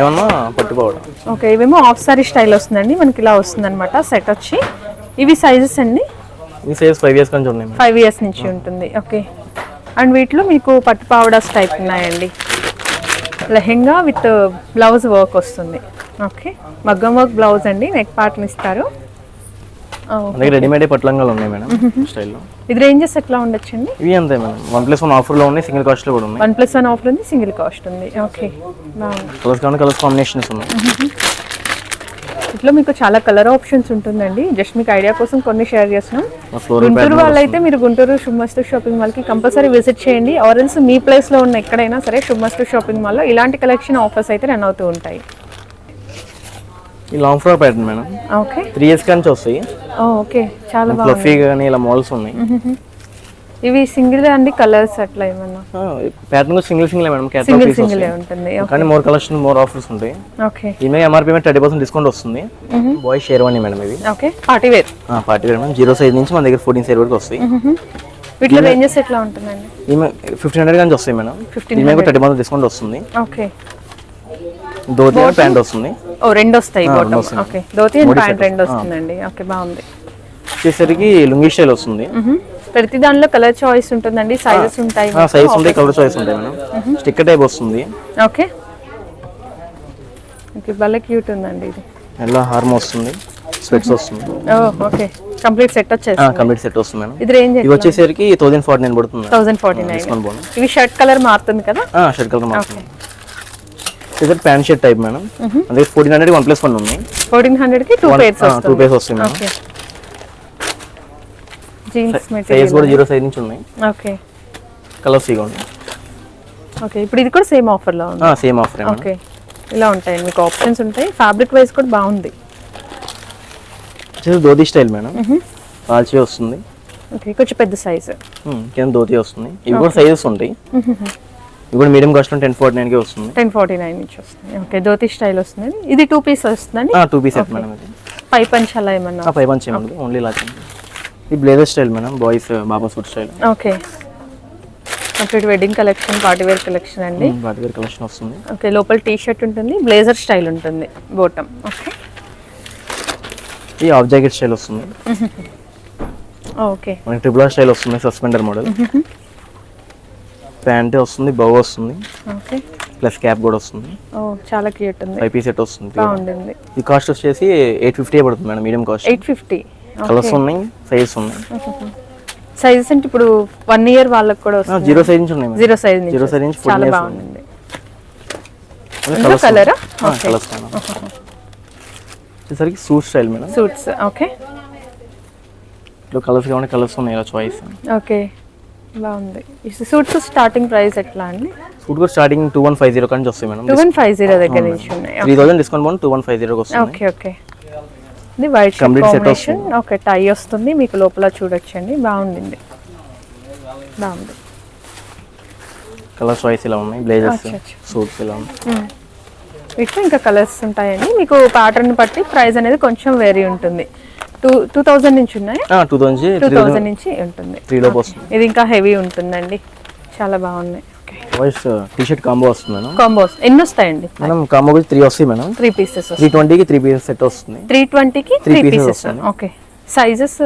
Speaker 7: ఏమన్నా పట్టుకోవడం?
Speaker 1: ఓకే ఇవేమో ఆఫ్ సారీ స్టైల్ వస్తుందండి మనకి ఇలా వస్తుంది అనమాట సెట్ వచ్చి. ఇవి సైజెస్ అండి?
Speaker 7: ఈ సైజ్ ఫైవ్ ఇయర్స్ నుంచి ఉన్నాయి.
Speaker 1: ఫైవ్ ఇయర్స్ నుంచి ఉంటుంది. ఓకే. అండ్ వీటిలో మీకు పట్టు పావడాస్ టైప్ ఉన్నాయండి. లెహెంగా విత్ బ్లౌజ్ వర్క్ వస్తుంది. ఓకే. మగ్గం వర్క్ బ్లౌజ్ అండి నెక్ పార్ట్ని ఇస్తారు.
Speaker 7: దగ్గర రెడీమేడ్ పట్లంగాలు ఉన్నాయి మేడం స్టైల్లో.
Speaker 1: ఇది రేంజెస్ ఎట్లా ఉండొచ్చండి?
Speaker 7: ఇవి అంతే మేడం. వన్ ప్లస్ వన్ ఆఫర్లో ఉన్నాయి సింగిల్ కాస్ట్లో కూడా ఉన్నాయి.
Speaker 1: వన్ ప్లస్ వన్ ఆఫర్ ఉంది సింగిల్ కాస్ట్ ఉంది. ఓకే.
Speaker 7: కలర్స్ కావాలి కలర్స్ కాంబినేషన్స్ ఉన్నాయి.
Speaker 1: ఇట్లా మీకు చాలా కలర్ ఆప్షన్స్ ఉంటుందండి. జస్ట్ మీకు ఐడియా కోసం కొన్ని షేర్ చేస్తున్నాం. గుంటూరు వాళ్ళైతే మీరు గుంటూరు శుభమస్తు షాపింగ్ మాల్కి కంపల్సరీ విజిట్ చేయండి. ఆరెల్స్ మీ ప్లేస్లో ఉన్న ఎక్కడైనా సరే శుభమస్తు షాపింగ్ మాల్లో ఇలాంటి కలెక్షన్ ఆఫర్స్ అయితే రన్ అవుతూ ఉంటాయి.
Speaker 7: ఈ long frock pattern madam
Speaker 1: okay
Speaker 7: three years నుంచి వస్తాయి.
Speaker 1: ఓకే చాలా బాగుంది.
Speaker 7: ఫ్లఫీ కానీ ఇలా మోడల్స్ ఉన్నాయి.
Speaker 1: ఇవి సింగిల్ అండి కలర్స్ అట్లా ఏమన్నా?
Speaker 7: ప్యాటర్న్ కూడా single single madam catalogue
Speaker 1: single single ఉంటుంది.
Speaker 7: కానీ మోర్ కలెక్షన్ మోర్ ఆఫర్స్ ఉంటాయి.
Speaker 1: ఓకే
Speaker 7: ఈమె ఎంఆర్పీ మీద థర్టీ పర్సెంట్ డిస్కౌంట్ వస్తుంది. బాయ్ షేర్వాణి మేడం ఇది.
Speaker 1: Okay party wear
Speaker 7: party wear madam zero size నుంచి మన దగ్గర ఫోర్టీన్ సైజ్ వరకు వస్తాయి.
Speaker 1: వీటిలో రేంజెస్ ఎట్లా ఉంటుందండి?
Speaker 7: ఈమె ఫిఫ్టీన్ హండ్రెడ్ నుంచి వస్తాయి మేడం
Speaker 1: 1500.
Speaker 7: ఈమె కూడా థర్టీ పర్సెంట్ డిస్కౌంట్ వస్తుంది.
Speaker 1: ఓకే
Speaker 7: ధోతి ప్యాంట్ వస్తుంది.
Speaker 1: ఓ రెండు వస్తాయి bottom. Okay dhoti and pant. రెండు. వస్తుందండి ఓకే బాగుంది.
Speaker 7: వచ్చేసరికి లుంగీ స్టైల్ వస్తుంది.
Speaker 1: ప్రతి దానిలో కలర్ చాయిస్ ఉంటుందండి. సైజెస్ ఉంటాయి
Speaker 7: సైజ్ ఉంటాయి కలర్ చాయిస్ ఉంటాయి మేడం. స్టిక్కర్ టైప్ వస్తుంది.
Speaker 1: ఓకే ఓకే భలే క్యూట్ ఉందండి ఇది.
Speaker 7: ఎలా హార్మ్ వస్తుంది. స్వెట్స్ వస్తుంది.
Speaker 1: ఓకే కంప్లీట్ సెట్ వచ్చేసి
Speaker 7: కంప్లీట్ సెట్ వస్తుంది మేడం.
Speaker 1: ఇది రేంజ్
Speaker 7: ఇవి వచ్చేసరికి థౌసండ్ ఫార్టీ నైన్ పడుతుంది.
Speaker 1: థౌసండ్ ఫార్టీ నైన్
Speaker 7: డిస్కౌంట్ పోను
Speaker 1: ఇవి షర్ట్ కలర్ మారుతుంది కదా?
Speaker 7: షర్ట్ కలర్ మాత్రం ఇది ప్యాంట్ షర్ట్ టైప్ మేడం అదే fourteen hundred one plus one ఉంది
Speaker 1: ఫోర్టీన్ హండ్రెడ్కి టూ పేర్స్
Speaker 7: టూ
Speaker 1: వస్తుంది.
Speaker 7: పేర్స్ వస్తాయి మేడం
Speaker 1: ఓకే జీన్స్
Speaker 7: సైజ్ కూడా జీరో సైజ్ నుంచి ఉన్నాయి.
Speaker 1: ఓకే
Speaker 7: కలర్స్ ఇవ్వండి
Speaker 1: ఓకే ఇప్పుడు ఇది కూడా సేమ్ ఆఫర్లో ఉంది.
Speaker 7: సేమ్ ఆఫర్
Speaker 1: ఓకే ఇలా ఉంటాయి మీకు ఆప్షన్స్ ఉంటాయి. ఫ్యాబ్రిక్ వైజ్ కూడా బాగుంది.
Speaker 7: వచ్చేసి ధోతి స్టైల్ మేడం పాల్చి వస్తుంది.
Speaker 1: ఓకే కొంచెం పెద్ద సైజ్
Speaker 7: ఉమ్, కింద ధోతి వస్తుంది. ఇవి కూడా సైజెస్ ఉంటాయి. ఇవి కూడా మీడియం కాస్ట్ టెన్ ఫార్టీ నైన్కి వస్తుంది.
Speaker 1: టెన్ ఫార్టీ నైన్ నుంచి వస్తుంది. ఓకే ధోతి స్టైల్ వస్తుంది. ఇది టూ పీస్ వస్తుందండి?
Speaker 7: టూ పీస్ మేడం ఇది.
Speaker 1: పై పంచ్ అలా ఏమన్నా?
Speaker 7: పై పంచ్ ఏమండి ఓన్లీ ఇలా ఇది బ్లేజర్ స్టైల్ మేడం బాయ్స్ బాబా suit style
Speaker 1: okay complete wedding collection party wear collection అండి.
Speaker 7: వాటి వేర్ కలెక్షన్ వస్తుంది.
Speaker 1: ఓకే లోపల టీ షర్ట్ ఉంటుంది బ్లేజర్ స్టైల్ ఉంటుంది బోటమ్ ఓకే
Speaker 7: ఈ ఆఫ్ జాకెట్ స్టైల్ వస్తుంది.
Speaker 1: ఓకే
Speaker 7: మనకి ట్రిపుల్ ఆర్ స్టైల్ వస్తుంది సస్పెండర్ మోడల్ ప్యాంట్ వస్తుంది బౌ వస్తుంది.
Speaker 1: ఓకే
Speaker 7: ప్లస్ క్యాప్ కూడా వస్తుంది.
Speaker 1: చాలా క్యూట్ ఉంది.
Speaker 7: ఫైవ్ పీస్ సెట్ వస్తుంది ఈ కాస్ట్ వచ్చేసి ఎయిట్ ఫిఫ్టీ పడుతుంది madam medium cost
Speaker 1: eight fifty
Speaker 7: colours ఉన్నాయి సైజెస్ ఉన్నాయి.
Speaker 1: సైజెస్ అంటే ఇప్పుడు వన్ ఇయర్ వాళ్ళకి కూడా వస్తుంది.
Speaker 7: జీరో సైజ్ నుంచి ఉన్నాయి
Speaker 1: జీరో సైజ్ నుంచి.
Speaker 7: జీరో సైజ్ నుంచి
Speaker 1: చాలా బాగుంది? Okay.
Speaker 7: కలర్స్ వచ్చేసరికి suit style madam.
Speaker 1: Suits okay
Speaker 7: ఇట్లా కలర్స్ కావాలి కలర్స్ ఉన్నాయి ఇలా చాయిస్
Speaker 1: ఓకే బాగుంది సూట్స్ స్టార్టింగ్ ప్రైస్ ఎట్లా అండి?
Speaker 7: సూట్ కూడా starting two one five zero కానీ వస్తాయి madam.
Speaker 1: Two one five zero దగ్గర నుంచి ఉన్నాయి
Speaker 7: త్రీ థౌసండ్ డిస్కౌంట్ పోను టూ వన్ ఫైవ్ జీరోకి వస్తుంది.
Speaker 1: ఓకే ఓకే ఇది white
Speaker 7: Complete set
Speaker 1: combination okay tie వస్తుంది. మీకు లోపల చూడొచ్చండి. బాగుంది బాగుంది.
Speaker 7: కలర్ చాయిస్ ఇలా ఉన్నాయి. బ్లేజర్స్. సూట్స్ ఇలా ఉన్నాయి.
Speaker 1: వీటిలో ఇంకా కలర్స్ ఉంటాయండి. మీకు ప్యాటర్న్ బట్టి ప్రైస్ అనేది కొంచెం వేరీ ఉంటుంది. టూ టూ థౌజండ్ నుంచి ఉన్నాయి?
Speaker 7: టూ థౌసండ్
Speaker 1: టూ థౌజండ్ నుంచి ఉంటుంది.
Speaker 7: త్రీ లోపు వస్తుంది.
Speaker 1: ఇది ఇంకా హెవీ ఉంటుందండి. చాలా బాగున్నాయి. ఓకే.
Speaker 7: వాయిస్ టీ షర్ట్ కాంబో వస్తుంది మేడం.
Speaker 1: కాంబోస్ ఎన్ని వస్తాయండి?
Speaker 7: మేడం కాంబో వచ్చి త్రీ వస్తాయి మేడం.
Speaker 1: త్రీ పీసెస్
Speaker 7: త్రీ ట్వంటీకి త్రీ పీసెస్ సెట్ వస్తుంది.
Speaker 1: త్రీ ట్వంటీకి three pieces. Okay sizes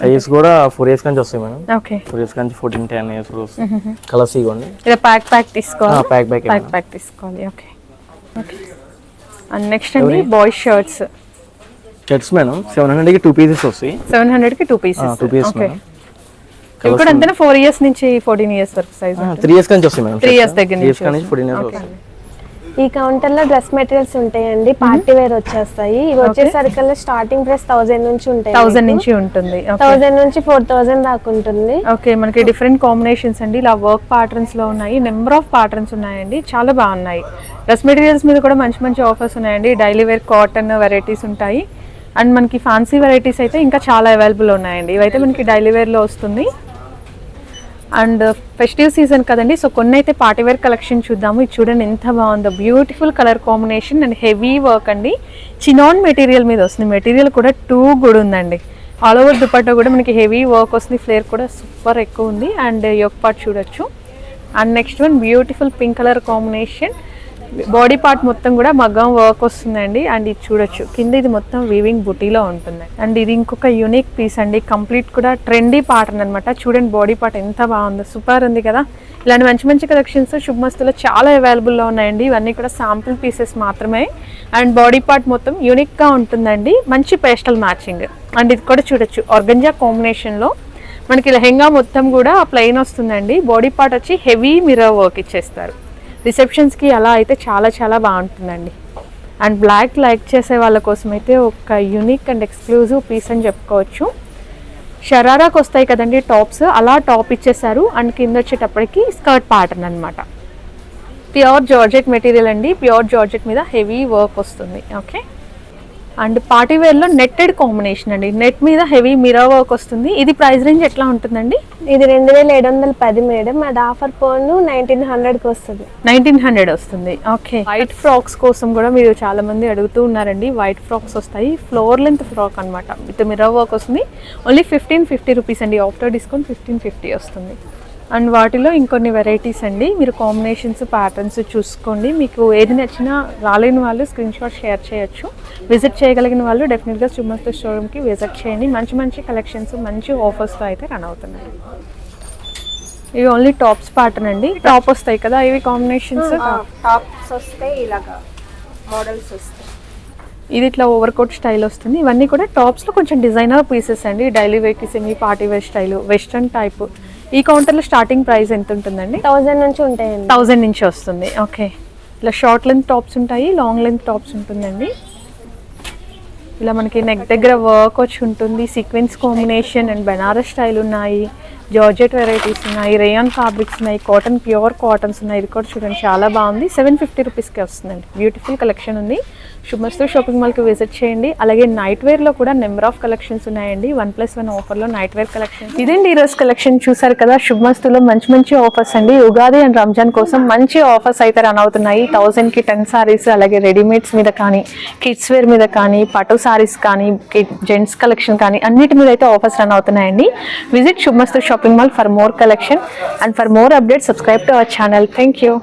Speaker 7: size కూడా ఫోర్ ఇయర్స్ నుంచి వస్తాయి మేడం.
Speaker 1: ఓకే
Speaker 7: ఫోర్ ఇయర్స్ నుంచి ఫోర్టీన్ టెన్ ఇయర్స్ కలర్స్ ఇవ్వండి.
Speaker 1: ఇలా ప్యాక్ ప్యాక్ తీసుకోవాలి.
Speaker 7: ప్యాక్ బ్యాక్
Speaker 1: ప్యాక్ ప్యాక్ తీసుకోవాలి. ఓకే ఓకే అండ్ నెక్స్ట్ అండి boys shirts
Speaker 7: shirts madam seven హండ్రెడ్కి టూ పీసెస్ వస్తాయి.
Speaker 1: సెవెన్ హండ్రెడ్కి two pieces
Speaker 7: two pieces
Speaker 1: okay
Speaker 7: madam.
Speaker 1: ఇవి కూడా అంతేనా? ఫోర్ ఇయర్స్ నుంచి ఫోర్టీన్ ఇయర్స్ వరకు సైజ్
Speaker 7: త్రీ ఇయర్స్ నుంచి వస్తాయి మేడం.
Speaker 1: త్రీ ఇయర్స్ దగ్గర
Speaker 7: త్రీ ఇయర్స్
Speaker 1: నుంచి
Speaker 7: ఫోర్టీన్ ఇయర్స్ వస్తాయి.
Speaker 5: ఈ కౌంటర్లో డ్రెస్ మెటీరియల్స్ ఉంటాయండి పార్టీ వేర్ వచ్చేస్తాయి. ఇవి వచ్చేసరికి స్టార్టింగ్ ప్రైస్ థౌసండ్ నుంచి ఉంటాయి
Speaker 1: థౌజండ్ నుంచి ఉంటుంది.
Speaker 5: థౌసండ్ నుంచి ఫోర్ థౌసండ్ దాకా ఉంటుంది.
Speaker 1: ఓకే మనకి డిఫరెంట్ కాంబినేషన్స్ అండి. ఇలా వర్క్ ప్యాటర్న్స్లో ఉన్నాయి. నెంబర్ ఆఫ్ ప్యాటర్న్స్ ఉన్నాయండి. చాలా బాగున్నాయి. డ్రెస్ మెటీరియల్స్ మీద కూడా మంచి మంచి ఆఫర్స్ ఉన్నాయండి. డైలీ వేర్ కాటన్ వెరైటీస్ ఉంటాయి. అండ్ మనకి ఫ్యాన్సీ వెరైటీస్ అయితే ఇంకా చాలా అవైలబుల్ ఉన్నాయండి. ఇవైతే మనకి డైలీ వేర్లో వస్తుంది. అండ్ ఫెస్టివ్ సీజన్ కదండి సో కొన్ని అయితే పార్టీ వేర్ కలెక్షన్ చూద్దాము. ఇది చూడండి ఎంత బాగుందో. Beautiful colour combination and heavy work అండి. చినాన్ మెటీరియల్ మీద వస్తుంది. మెటీరియల్ కూడా టూ గుడ్ ఉందండి. ఆల్ ఓవర్ దుపట్టా కూడా మనకి హెవీ వర్క్ వస్తుంది. ఫ్లేర్ కూడా సూపర్ ఎక్కువ ఉంది. అండ్ యొక్క పార్ట్ చూడొచ్చు. And next one beautiful pink colour combination body part మొత్తం కూడా మగ్గం వర్క్ వస్తుందండి. అండ్ ఇది చూడొచ్చు. కింద ఇది మొత్తం వీవింగ్ బుటీలో ఉంటుంది. అండ్ ఇది ఇంకొక యూనిక్ పీస్ అండి. కంప్లీట్ కూడా ట్రెండీ పాటర్న్ అనమాట చూడండి బాడీ పార్ట్ ఎంత బాగుందో. సూపర్ ఉంది కదా. ఇలాంటి మంచి మంచి కలెక్షన్స్ శుభమస్తులో చాలా అవైలబుల్లో ఉన్నాయండి. ఇవన్నీ కూడా శాంపుల్ పీసెస్ మాత్రమే. అండ్ బాడీ పార్ట్ మొత్తం యూనిక్గా ఉంటుందండి. మంచి పేస్టల్ మ్యాచింగ్ అండ్ ఇది కూడా చూడొచ్చు. ఆర్గంజా కాంబినేషన్లో మనకి లెహెంగా మొత్తం కూడా ప్లెయిన్ వస్తుందండి. బాడీ పార్ట్ వచ్చి హెవీ మిర్రర్ వర్క్ ఇచ్చేస్తారు. రిసెప్షన్స్కి అలా అయితే చాలా చాలా బాగుంటుందండి. అండ్ బ్లాక్ లైక్ చేసే వాళ్ళ కోసం అయితే ఒక యూనిక్ అండ్ ఎక్స్క్లూజివ్ పీస్ అని చెప్పుకోవచ్చు. షరారాకు వస్తాయి కదండి టాప్స్ అలా టాప్ ఇచ్చేసారు అండ్ కింద వచ్చేటప్పటికి స్కర్ట్ ప్యాటర్న్ అనమాట ప్యూర్ జార్జెట్ మెటీరియల్ అండి. ప్యూర్ జార్జెట్ మీద హెవీ వర్క్ వస్తుంది. ఓకే? అండ్ పార్టీ వేర్లో నెట్టెడ్ కాంబినేషన్ అండి. నెట్ మీద హెవీ మిరా వర్క్ వస్తుంది. ఇది ప్రైస్ రేంజ్ ఎట్లా ఉంటుందండి?
Speaker 5: ఇది రెండు వేల ఏడు వందల పది మేడం. అది ఆఫర్ పోను నైన్టీన్ హండ్రెడ్కి వస్తుంది.
Speaker 1: నైన్టీన్ హండ్రెడ్ వస్తుంది. ఓకే. వైట్ ఫ్రాక్స్ కోసం కూడా మీరు చాలా మంది అడుగుతూ ఉన్నారండి. వైట్ ఫ్రాక్స్ వస్తాయి. ఫ్లోర్ లెంత్ ఫ్రాక్ అనమాట విత్ మిర్రర్ వర్క్ వస్తుంది. ఓన్లీ ఫిఫ్టీన్ ఫిఫ్టీ రూపీస్ అండి. ఆఫ్టర్ డిస్కౌంట్ ఫిఫ్టీన్ ఫిఫ్టీ వస్తుంది. అండ్ వాటిలో ఇంకొన్ని వెరైటీస్ అండి. మీరు కాంబినేషన్స్ ప్యాటర్న్స్ చూసుకోండి. మీకు ఏది నచ్చినా రాలేని వాళ్ళు స్క్రీన్ షాట్ షేర్ చేయొచ్చు. విజిట్ చేయగలిగిన వాళ్ళు డెఫినెట్గా సుమస్తు షోరూమ్కి విజిట్ చేయండి. మంచి మంచి కలెక్షన్స్ మంచి ఆఫర్స్తో అయితే రన్ అవుతున్నాయి. ఇవి ఓన్లీ టాప్స్ ప్యాటర్న్ అండి. టాప్ వస్తాయి కదా ఇవి కాంబినేషన్స్
Speaker 5: టాప్స్ వస్తే ఇలాగా మోడల్స్ వస్తాయి.
Speaker 1: ఇది ఇట్లా ఓవర్ కోట్ స్టైల్ వస్తుంది. ఇవన్నీ కూడా టాప్స్లో కొంచెం డిజైనర్ పీసెస్ అండి. డైలీ వేర్కి semi party wear style western type ఈ కౌంటర్లో స్టార్టింగ్ ప్రైస్ ఎంత ఉంటుందండి?
Speaker 5: థౌజండ్ నుంచి ఉంటాయండి.
Speaker 1: థౌజండ్ నుంచి వస్తుంది. ఓకే. ఇలా షార్ట్ లెంత్ టాప్స్ ఉంటాయి లాంగ్ లెంత్ టాప్స్ ఉంటుందండి. ఇలా మనకి నెక్ దగ్గర వర్క్ వచ్చి ఉంటుంది sequence combination and Banaras style ఉన్నాయి జార్జెట్ వెరైటీస్ ఉన్నాయి రేయాన్ ఫ్యాబ్రిక్స్ ఉన్నాయి కాటన్ ప్యూర్ కాటన్స్ ఉన్నాయి. ఇది కూడా చూడండి చాలా బాగుంది. సెవెన్ ఫిఫ్టీ రూపీస్కి వస్తుందండి. బ్యూటిఫుల్ కలెక్షన్ ఉంది. శుభస్తు షాపింగ్ మాల్కి విజిట్ చేయండి. అలాగే నైట్ వేర్లో కూడా నెంబర్ ఆఫ్ కలెక్షన్స్ ఉన్నాయండి. వన్ ప్లస్ వన్ ఆఫర్లో నైట్ వేర్ కలెక్షన్ ఇదండి ఈరోజు కలెక్షన్ చూసారు కదా శుభమస్తులో మంచి మంచి ఆఫర్స్ అండి. ఉగాది అండ్ రంజాన్ కోసం మంచి ఆఫర్స్ అయితే రన్ అవుతున్నాయి. థౌసండ్కి టెన్ సారీస్ అలాగే రెడీమేడ్స్ మీద కానీ కిడ్స్ వేర్ మీద కానీ పటు సారీస్ కానీ జెంట్స్ కలెక్షన్ కానీ అన్నిటి మీద అయితే ఆఫర్స్ రన్ అవుతున్నాయండి. Visit Shubhamastu shopping mall for more collection and for more update subscribe to our channel thank you